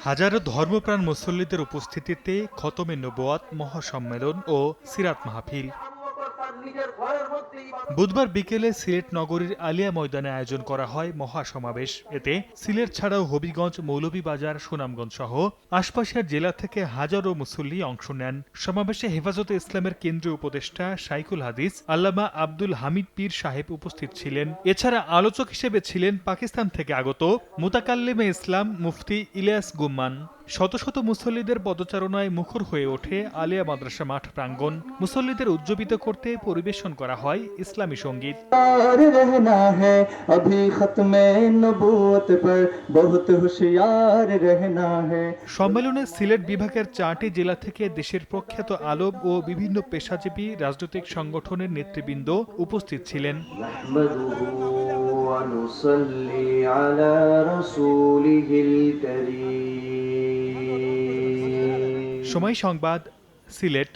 হাজারো ধর্মপ্রাণ মুসল্লিদের উপস্থিতিতে খতমে নবোয়াত মহাসম্মেলন ও সিরাত মাহফিল। বুধবার বিকেলে সিলেট নগরীর আলিয়া ময়দানে আয়োজন করা হয় মহাসমাবেশ। এতে সিলেট ছাড়াও হবিগঞ্জ, মৌলভীবাজার, সুনামগঞ্জ সহ আশপাশের জেলা থেকে হাজারো মুসল্লি অংশ নেন। সমাবেশে হেফাজতে ইসলামের কেন্দ্রীয় উপদেষ্টা সাইকুল হাদিস, আল্লামা আব্দুল হামিদ পীর সাহেব উপস্থিত ছিলেন। এছাড়া আলোচক হিসেবে ছিলেন পাকিস্তান থেকে আগত মুতাকাল্লিমে ইসলাম মুফতি ইলিয়াস গুম্মান। শত শত মুসল্লিদের পদচারণায় মুখর হয়ে ওঠে আলিয়া মাদ্রাসা মাঠ প্রাঙ্গণ। মুসল্লিদের উজ্জীবিত করতে পরিবেশন করা হয় ইসলামী সংগীত। সম্মেলনে সিলেট বিভাগের চারটি জেলা থেকে দেশের প্রখ্যাত আলোক ও বিভিন্ন পেশাজীবী রাজনৈতিক সংগঠনের নেতৃবৃন্দ উপস্থিত ছিলেন। ونصلي على رسوله الكريم সময় সংবাদ সিলেট